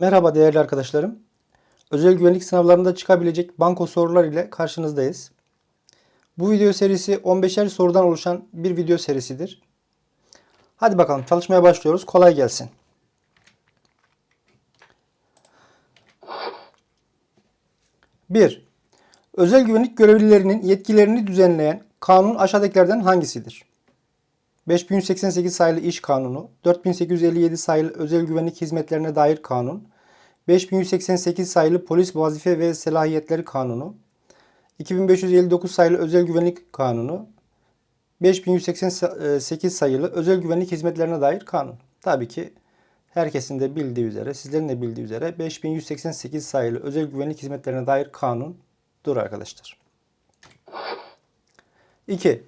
Merhaba değerli arkadaşlarım. Özel güvenlik sınavlarında çıkabilecek banko sorular ile karşınızdayız. Bu video serisi 15'er sorudan oluşan bir video serisidir. Hadi bakalım çalışmaya başlıyoruz. Kolay gelsin. Bir, Özel güvenlik görevlilerinin yetkilerini düzenleyen kanun aşağıdakilerden hangisidir? 5188 sayılı İş Kanunu, 4857 sayılı Özel Güvenlik Hizmetlerine dair Kanun, 5188 sayılı Polis Vazife ve Selahiyetleri Kanunu, 2559 sayılı Özel Güvenlik Kanunu, 5188 sayılı Özel Güvenlik Hizmetlerine dair Kanun. Tabii ki herkesin de bildiği üzere, sizlerin de bildiği üzere 5188 sayılı Özel Güvenlik Hizmetlerine dair Kanun'dur arkadaşlar. 2.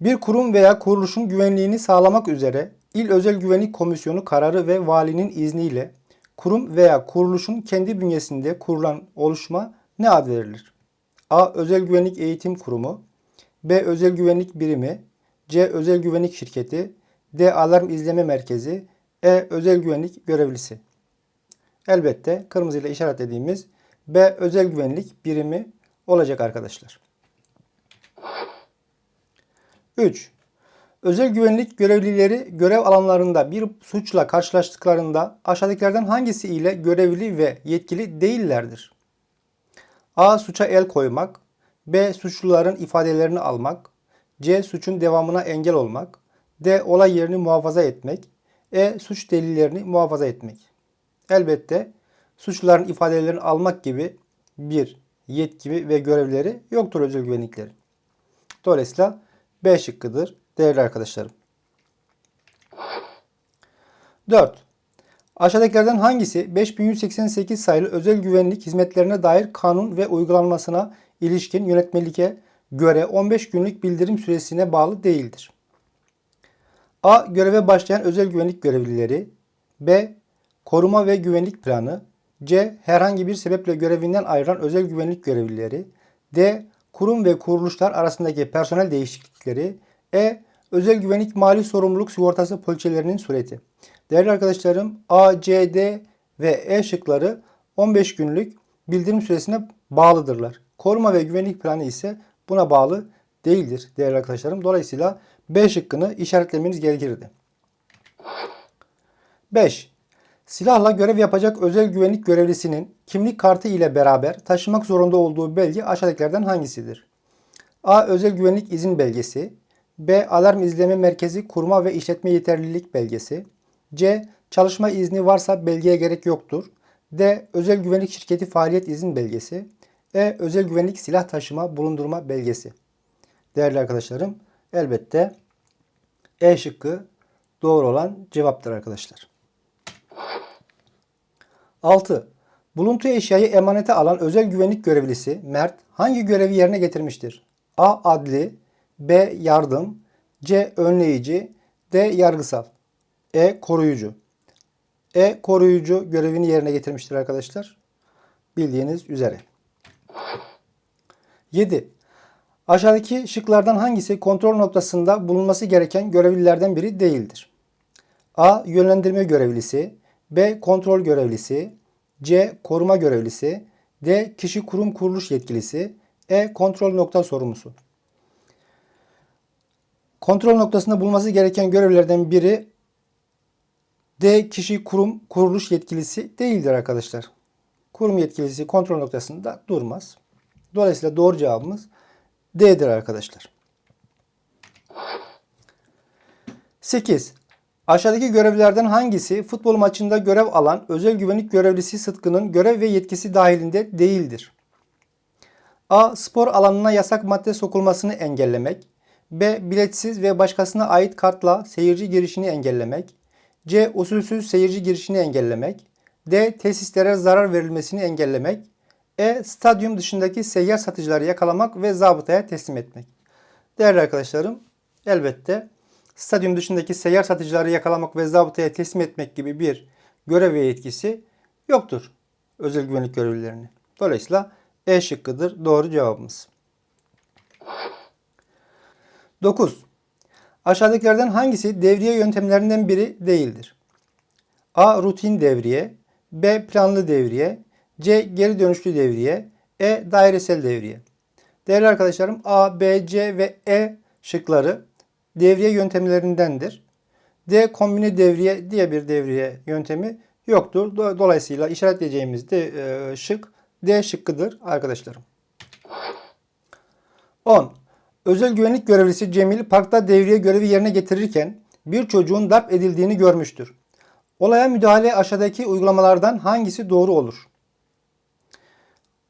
Bir kurum veya kuruluşun güvenliğini sağlamak üzere İl Özel Güvenlik Komisyonu kararı ve valinin izniyle kurum veya kuruluşun kendi bünyesinde kurulan oluşma ne ad verilir? A. Özel Güvenlik Eğitim Kurumu B. Özel Güvenlik Birimi C. Özel Güvenlik Şirketi D. Alarm İzleme Merkezi E. Özel Güvenlik Görevlisi Elbette kırmızıyla işaretlediğimiz B. Özel Güvenlik Birimi olacak arkadaşlar. 3. Özel güvenlik görevlileri görev alanlarında bir suçla karşılaştıklarında aşağıdakilerden hangisi ile görevli ve yetkili değillerdir? A. Suça el koymak B. Suçluların ifadelerini almak C. Suçun devamına engel olmak D. Olay yerini muhafaza etmek E. Suç delillerini muhafaza etmek Elbette suçluların ifadelerini almak gibi bir yetki ve görevleri yoktur özel güvenliklerin. Dolayısıyla B şıkkıdır değerli arkadaşlarım. 4. Aşağıdakilerden hangisi 5188 sayılı özel güvenlik hizmetlerine dair kanun ve uygulanmasına ilişkin yönetmelike göre 15 günlük bildirim süresine bağlı değildir? A. Göreve başlayan özel güvenlik görevlileri B. Koruma ve güvenlik planı C. Herhangi bir sebeple görevinden ayrılan özel güvenlik görevlileri D. Kurum ve kuruluşlar arasındaki personel değişiklikleri E. Özel güvenlik mali sorumluluk sigortası poliçelerinin sureti. Değerli arkadaşlarım A, C, D ve E şıkları 15 günlük bildirim süresine bağlıdırlar. Koruma ve güvenlik planı ise buna bağlı değildir değerli arkadaşlarım. Dolayısıyla B şıkkını işaretlemeniz gerekirdi. 5. Silahla görev yapacak özel güvenlik görevlisinin kimlik kartı ile beraber taşımak zorunda olduğu belge aşağıdakilerden hangisidir? A. Özel güvenlik izin belgesi B. Alarm izleme merkezi kurma ve işletme yeterlilik belgesi C. Çalışma izni varsa belgeye gerek yoktur. D. Özel güvenlik şirketi faaliyet izin belgesi E. Özel güvenlik silah taşıma bulundurma belgesi Değerli arkadaşlarım elbette E şıkkı doğru olan cevaptır arkadaşlar. 6. Buluntu eşyayı emanete alan özel güvenlik görevlisi Mert hangi görevi yerine getirmiştir? A. Adli B. Yardım C. Önleyici D. Yargısal E. Koruyucu E. Koruyucu görevini yerine getirmiştir arkadaşlar. Bildiğiniz üzere. 7. Aşağıdaki şıklardan hangisi kontrol noktasında bulunması gereken görevlilerden biri değildir? A. Yönlendirme görevlisi B. Kontrol görevlisi C. Koruma görevlisi D. Kişi kurum kuruluş yetkilisi E. Kontrol nokta sorumlusu Kontrol noktasında bulunması gereken görevlerden biri D. Kişi kurum kuruluş yetkilisi değildir arkadaşlar. Kurum yetkilisi kontrol noktasında durmaz. Dolayısıyla doğru cevabımız D'dir arkadaşlar. 8. Aşağıdaki görevlerden hangisi futbol maçında görev alan özel güvenlik görevlisi Sıtkı'nın görev ve yetkisi dahilinde değildir? A. Spor alanına yasak madde sokulmasını engellemek. B. Biletsiz ve başkasına ait kartla seyirci girişini engellemek. C. Usulsüz seyirci girişini engellemek. D. Tesislere zarar verilmesini engellemek. E. Stadyum dışındaki seyyar satıcıları yakalamak ve zabıtaya teslim etmek. Değerli arkadaşlarım, elbette stadyum dışındaki seyyar satıcıları yakalamak ve zabıtaya teslim etmek gibi bir görev ve yetkisi yoktur özel güvenlik görevlilerinin. Dolayısıyla E şıkkıdır doğru cevabımız. 9. Aşağıdakilerden hangisi devriye yöntemlerinden biri değildir? A. Rutin devriye B. Planlı devriye. C. Geri dönüşlü devriye. E. Dairesel devriye. Değerli arkadaşlarım A, B, C ve E şıkları devriye yöntemlerindendir. D kombine devriye diye bir devriye yöntemi yoktur. Do- Dolayısıyla işaretleyeceğimiz de e, şık D şıkkıdır arkadaşlarım. 10. Özel güvenlik görevlisi Cemil parkta devriye görevi yerine getirirken bir çocuğun darp edildiğini görmüştür. Olaya müdahale aşağıdaki uygulamalardan hangisi doğru olur?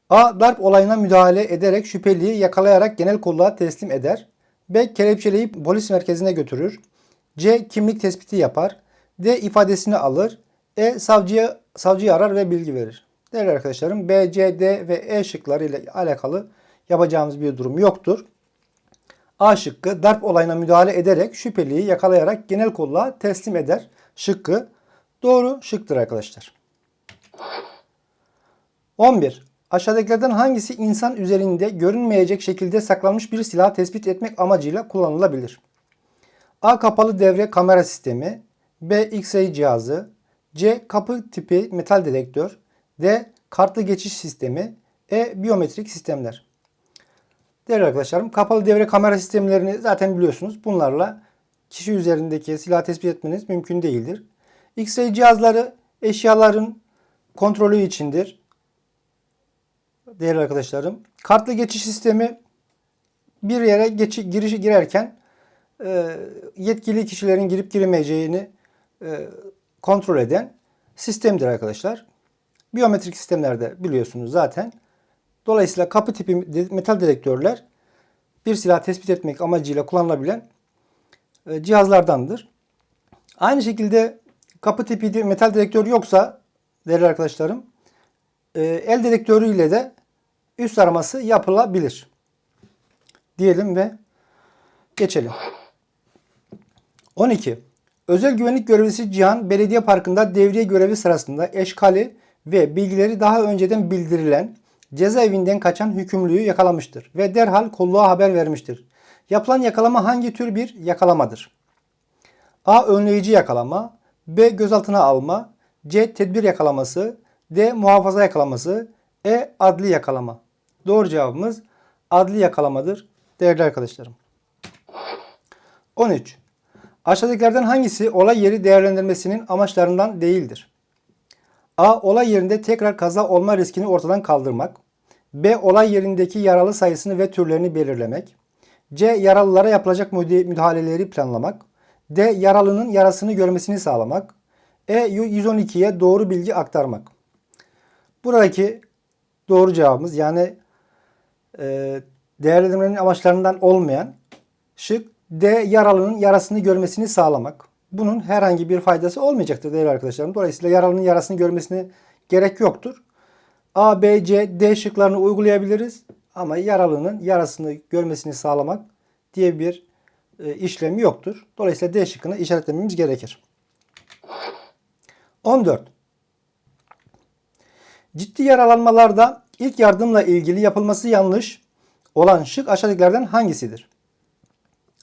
A. Darp olayına müdahale ederek şüpheliyi yakalayarak genel kolluğa teslim eder. B. Kelepçeleyip polis merkezine götürür. C. Kimlik tespiti yapar. D. ifadesini alır. E. Savcıya, savcıyı arar ve bilgi verir. Değerli arkadaşlarım B, C, D ve E şıkları ile alakalı yapacağımız bir durum yoktur. A şıkkı darp olayına müdahale ederek şüpheliyi yakalayarak genel kolluğa teslim eder. Şıkkı doğru şıktır arkadaşlar. 11. Aşağıdakilerden hangisi insan üzerinde görünmeyecek şekilde saklanmış bir silah tespit etmek amacıyla kullanılabilir? A. Kapalı devre kamera sistemi. B. X-ray cihazı. C. Kapı tipi metal dedektör. D. Kartlı geçiş sistemi. E. Biyometrik sistemler. Değerli arkadaşlarım kapalı devre kamera sistemlerini zaten biliyorsunuz. Bunlarla kişi üzerindeki silah tespit etmeniz mümkün değildir. X-ray cihazları eşyaların kontrolü içindir. Değerli arkadaşlarım. Kartlı geçiş sistemi bir yere geçi, girişi girerken e, yetkili kişilerin girip giremeyeceğini e, kontrol eden sistemdir arkadaşlar. Biyometrik sistemlerde biliyorsunuz zaten. Dolayısıyla kapı tipi metal dedektörler bir silah tespit etmek amacıyla kullanılabilen e, cihazlardandır. Aynı şekilde kapı tipi metal dedektör yoksa değerli arkadaşlarım e, el dedektörü ile de üst araması yapılabilir. Diyelim ve geçelim. 12. Özel güvenlik görevlisi Cihan Belediye Parkı'nda devriye görevi sırasında eşkali ve bilgileri daha önceden bildirilen cezaevinden kaçan hükümlüyü yakalamıştır ve derhal kolluğa haber vermiştir. Yapılan yakalama hangi tür bir yakalamadır? A. Önleyici yakalama B. Gözaltına alma C. Tedbir yakalaması D. Muhafaza yakalaması E. Adli yakalama. Doğru cevabımız adli yakalamadır değerli arkadaşlarım. 13. Aşağıdakilerden hangisi olay yeri değerlendirmesinin amaçlarından değildir? A. Olay yerinde tekrar kaza olma riskini ortadan kaldırmak. B. Olay yerindeki yaralı sayısını ve türlerini belirlemek. C. Yaralılara yapılacak müdahaleleri planlamak. D. Yaralının yarasını görmesini sağlamak. E. 112'ye doğru bilgi aktarmak. Buradaki doğru cevabımız yani e, değerlendirmenin amaçlarından olmayan şık D. Yaralının yarasını görmesini sağlamak. Bunun herhangi bir faydası olmayacaktır değerli arkadaşlarım. Dolayısıyla yaralının yarasını görmesine gerek yoktur. A, B, C, D şıklarını uygulayabiliriz. Ama yaralının yarasını görmesini sağlamak diye bir e, işlemi yoktur. Dolayısıyla D şıkkını işaretlememiz gerekir. 14. Ciddi yaralanmalarda ilk yardımla ilgili yapılması yanlış olan şık aşağıdakilerden hangisidir?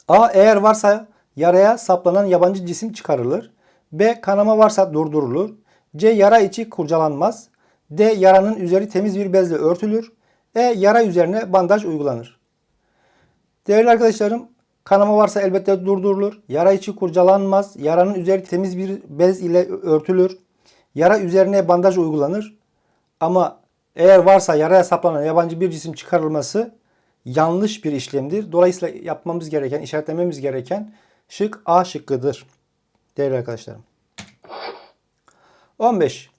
A. Eğer varsa yaraya saplanan yabancı cisim çıkarılır. B. Kanama varsa durdurulur. C. Yara içi kurcalanmaz. D. Yaranın üzeri temiz bir bezle örtülür. E. Yara üzerine bandaj uygulanır. Değerli arkadaşlarım, kanama varsa elbette durdurulur. Yara içi kurcalanmaz. Yaranın üzeri temiz bir bez ile örtülür. Yara üzerine bandaj uygulanır. Ama eğer varsa yaraya saplanan yabancı bir cisim çıkarılması yanlış bir işlemdir. Dolayısıyla yapmamız gereken, işaretlememiz gereken şık A şıkkıdır. Değerli arkadaşlarım. 15.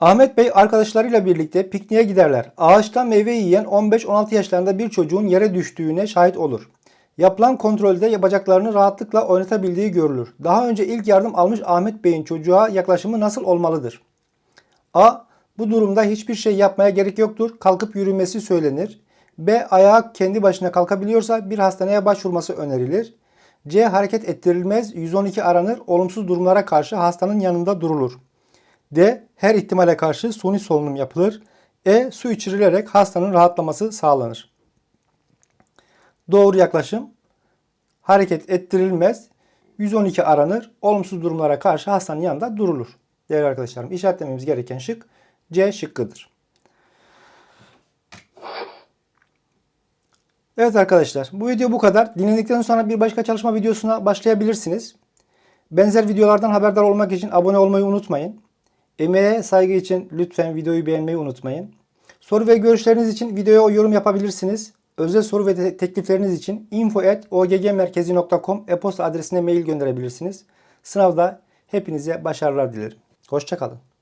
Ahmet Bey arkadaşlarıyla birlikte pikniğe giderler. Ağaçtan meyve yiyen 15-16 yaşlarında bir çocuğun yere düştüğüne şahit olur. Yapılan kontrolde bacaklarını rahatlıkla oynatabildiği görülür. Daha önce ilk yardım almış Ahmet Bey'in çocuğa yaklaşımı nasıl olmalıdır? A. Bu durumda hiçbir şey yapmaya gerek yoktur. Kalkıp yürümesi söylenir. B. Ayağa kendi başına kalkabiliyorsa bir hastaneye başvurması önerilir. C. Hareket ettirilmez. 112 aranır. Olumsuz durumlara karşı hastanın yanında durulur. D. Her ihtimale karşı suni solunum yapılır. E. Su içirilerek hastanın rahatlaması sağlanır. Doğru yaklaşım hareket ettirilmez. 112 aranır. Olumsuz durumlara karşı hastanın yanında durulur. Değerli arkadaşlarım. İşaretlememiz gereken şık C şıkkıdır. Evet arkadaşlar bu video bu kadar. Dinledikten sonra bir başka çalışma videosuna başlayabilirsiniz. Benzer videolardan haberdar olmak için abone olmayı unutmayın. Emeğe saygı için lütfen videoyu beğenmeyi unutmayın. Soru ve görüşleriniz için videoya yorum yapabilirsiniz. Özel soru ve te- teklifleriniz için info.oggmerkezi.com e-posta adresine mail gönderebilirsiniz. Sınavda hepinize başarılar dilerim. Hoşçakalın.